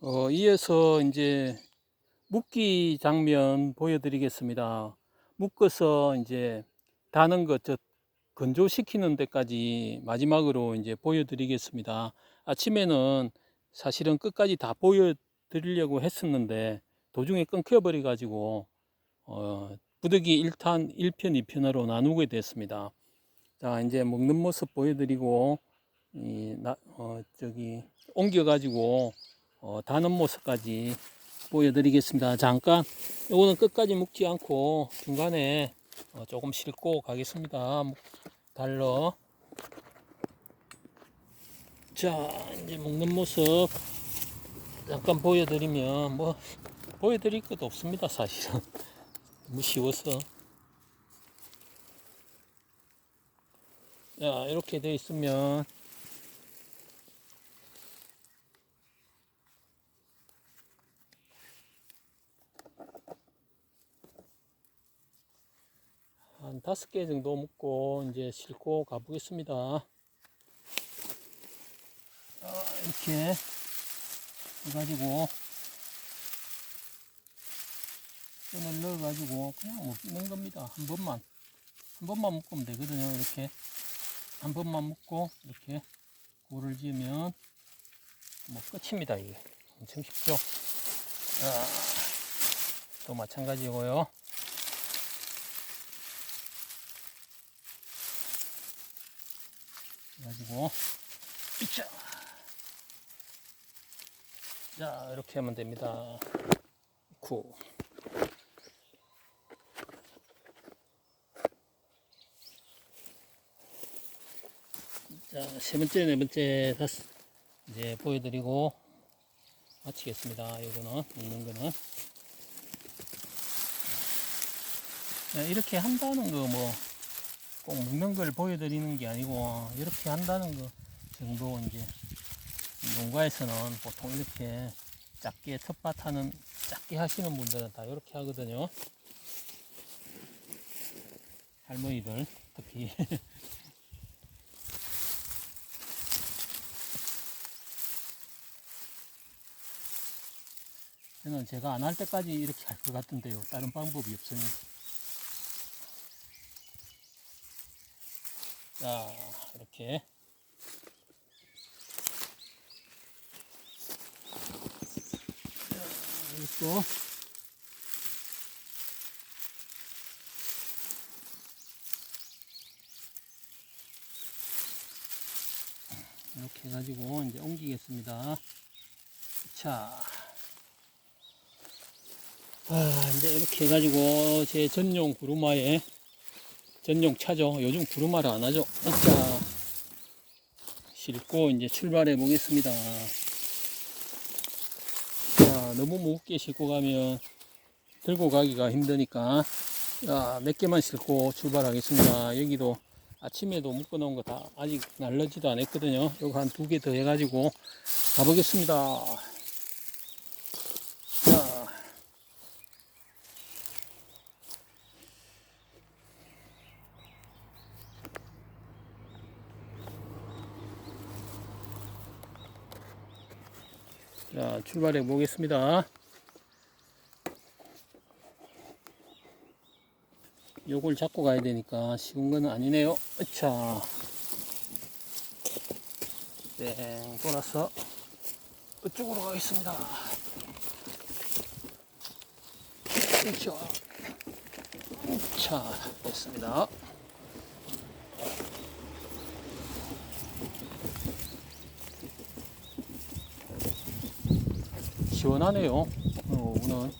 어, 이어서 이제 묶기 장면 보여드리겠습니다. 묶어서 이제 다는 것, 저 건조시키는 데까지 마지막으로 이제 보여드리겠습니다. 아침에는 사실은 끝까지 다 보여드리려고 했었는데 도중에 끊겨버려 가지고 어, 부득이 1탄 1편 2편으로 나누게 됐습니다. 자 이제 먹는 모습 보여드리고 이, 나, 어, 저기 옮겨 가지고 어, 다는 모습까지 보여드리겠습니다. 잠깐 이거는 끝까지 묶지 않고 중간에 어, 조금 싣고 가겠습니다. 달러 자 이제 먹는 모습 잠깐 보여드리면 뭐 보여드릴 것도 없습니다 사실은 너무 쉬워서 자 이렇게 되어 있으면 한 다섯 개 정도 묶고 이제 싣고 가보겠습니다. 아, 이렇게 해가지고 끈을 넣어가지고 그냥 묶는 겁니다. 한 번만 한 번만 묶으면 되거든요. 이렇게 한 번만 묶고 이렇게 고를 지으면 뭐 끝입니다. 이게 엄청 쉽죠. 자, 또 마찬가지고요. 가지고 이자 자 이렇게 하면 됩니다 구 자, 세 번째, 네 번째, 다섯, 이제 보여드리고 마치겠습니다. 요거는, 먹는 거는. 자, 이렇게 한다는 거, 뭐, 꼭 먹는 걸 보여드리는 게 아니고 이렇게 한다는 거 정도 이제 농가에서는 보통 이렇게 작게 텃밭 하는 작게 하시는 분들은 다 이렇게 하거든요. 할머니들 특히 저는 제가 안 할 때까지 이렇게 할 것 같은데요. 다른 방법이 없으니. 자, 이렇게. 자, 이것도. 이렇게 해가지고 이제 옮기겠습니다. 자. 아, 이제 이렇게 해가지고 제 전용 구루마에 전용 차죠. 요즘 구루마를 안 하죠. 자, 싣고 이제 출발해 보겠습니다. 자, 너무 무겁게 싣고 가면 들고 가기가 힘드니까 자, 몇 개만 싣고 출발하겠습니다. 여기도 아침에도 묶어 놓은 거 다 아직 날르지도 않았거든요. 요거 한 두 개 더 해가지고 가보겠습니다. 자, 자, 출발해 보겠습니다. 요걸 잡고 가야 되니까 쉬운 건 아니네요. 자, 땡, 돌아서 이쪽으로 가겠습니다. 자, 자, 됐습니다. 시원하네요. 어, 오늘.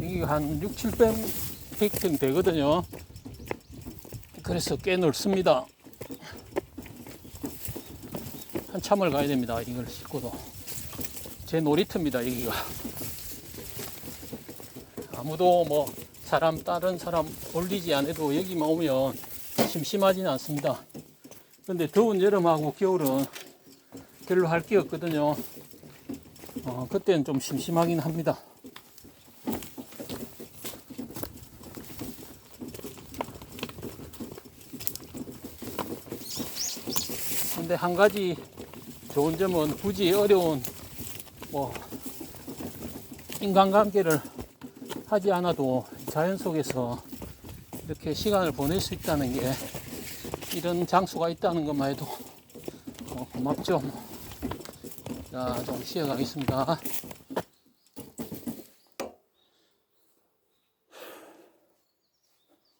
이게 한 6, 700평 되거든요. 그래서 꽤 넓습니다. 한참을 가야 됩니다. 이걸 싣고도. 제 놀이터입니다, 여기가. 아무도 뭐, 사람, 다른 사람 올리지 않아도 여기만 오면 심심하지는 않습니다. 근데 더운 여름하고 겨울은 별로 할 게 없거든요. 어, 그때는 좀 심심하긴 합니다. 근데 한 가지 좋은 점은 굳이 어려운 뭐 인간관계를 하지 않아도 자연 속에서 이렇게 시간을 보낼 수 있다는 게 이런 장소가 있다는 것만 해도 어, 고맙죠. 자, 좀 쉬어가겠습니다.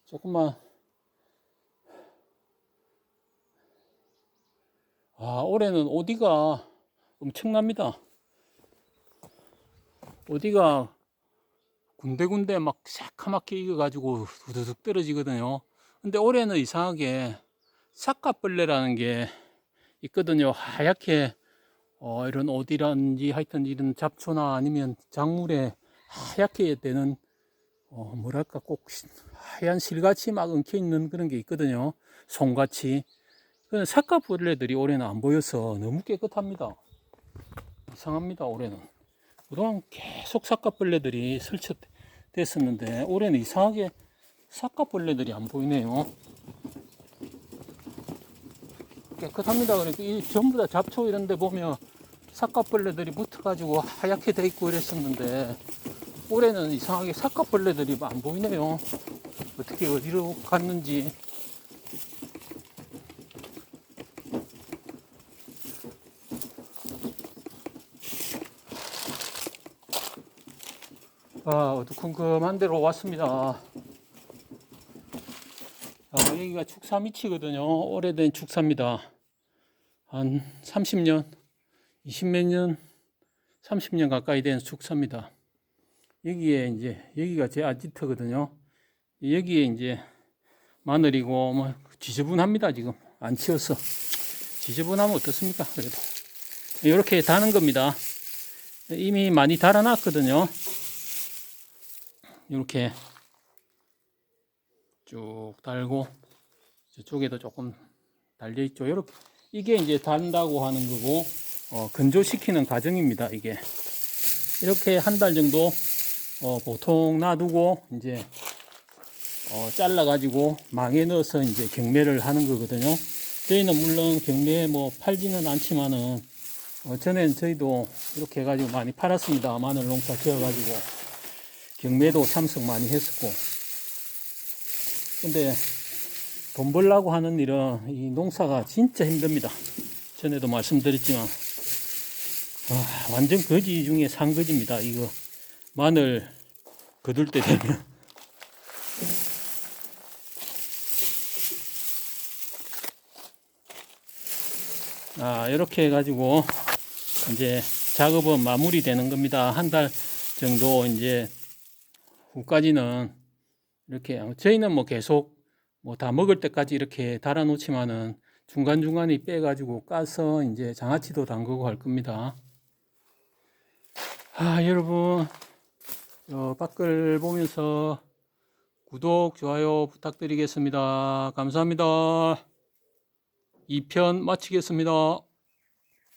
조금만. 아, 올해는 어디가 엄청납니다. 어디가 군데군데 막 새카맣게 익어가지고 두두둑 떨어지거든요. 근데 올해는 이상하게 삭가벌레라는 게 있거든요. 하얗게 어, 이런 어디란지 하여튼 이런 잡초나 아니면 작물에 하얗게 되는 어, 뭐랄까 꼭 시- 하얀 실같이 막 엉켜 있는 그런 게 있거든요. 송같이. 그런 삭가벌레들이 올해는 안 보여서 너무 깨끗합니다. 이상합니다, 올해는. 그동안 계속 삭가벌레들이 설치됐었는데 올해는 이상하게 삭가벌레들이 안 보이네요. 깨끗합니다. 그러니까 이 전부 다 잡초 이런 데 보면 삭가벌레들이 붙어가지고 하얗게 돼 있고 이랬었는데 올해는 이상하게 삭가벌레들이 안 보이네요. 어떻게 어디로 갔는지. 아, 어두컴컴한 데로 왔습니다. 아, 여기가 축사 밑이거든요. 오래된 축사입니다. 한 30년, 20몇 년, 30년 가까이 된 축사입니다. 여기에 이제, 여기가 제 아지트거든요. 여기에 이제 마늘이고, 뭐, 지저분합니다, 지금. 안 치워서. 지저분하면 어떻습니까? 그래도. 이렇게 다는 겁니다. 이미 많이 달아놨거든요. 이렇게 쭉 달고 저쪽에도 조금 달려 있죠. 이렇게 이게 이제 단다고 하는 거고 어, 건조시키는 과정입니다. 이게 이렇게 한 달 정도 어, 보통 놔두고 이제 어, 잘라 가지고 망에 넣어서 이제 경매를 하는 거거든요. 저희는 물론 경매에 뭐 팔지는 않지만은 어, 전엔 저희도 이렇게 해가지고 많이 팔았습니다. 마늘 농사 지어가지고 경매도 참석 많이 했었고 근데 돈 벌라고 하는 일은 이 농사가 진짜 힘듭니다. 전에도 말씀드렸지만 아, 완전 거지 중에 상거지입니다. 이거 마늘 거둘 때 되면 아 이렇게 해가지고 이제 작업은 마무리되는 겁니다. 한 달 정도 이제 후까지는 이렇게 저희는 뭐 계속 뭐 다 먹을 때까지 이렇게 달아 놓지만은 중간중간에 빼 가지고 까서 이제 장아찌도 담그고 할 겁니다. 아, 여러분 저 밖을 보면서 구독, 좋아요 부탁드리겠습니다. 감사합니다. 2편 마치겠습니다.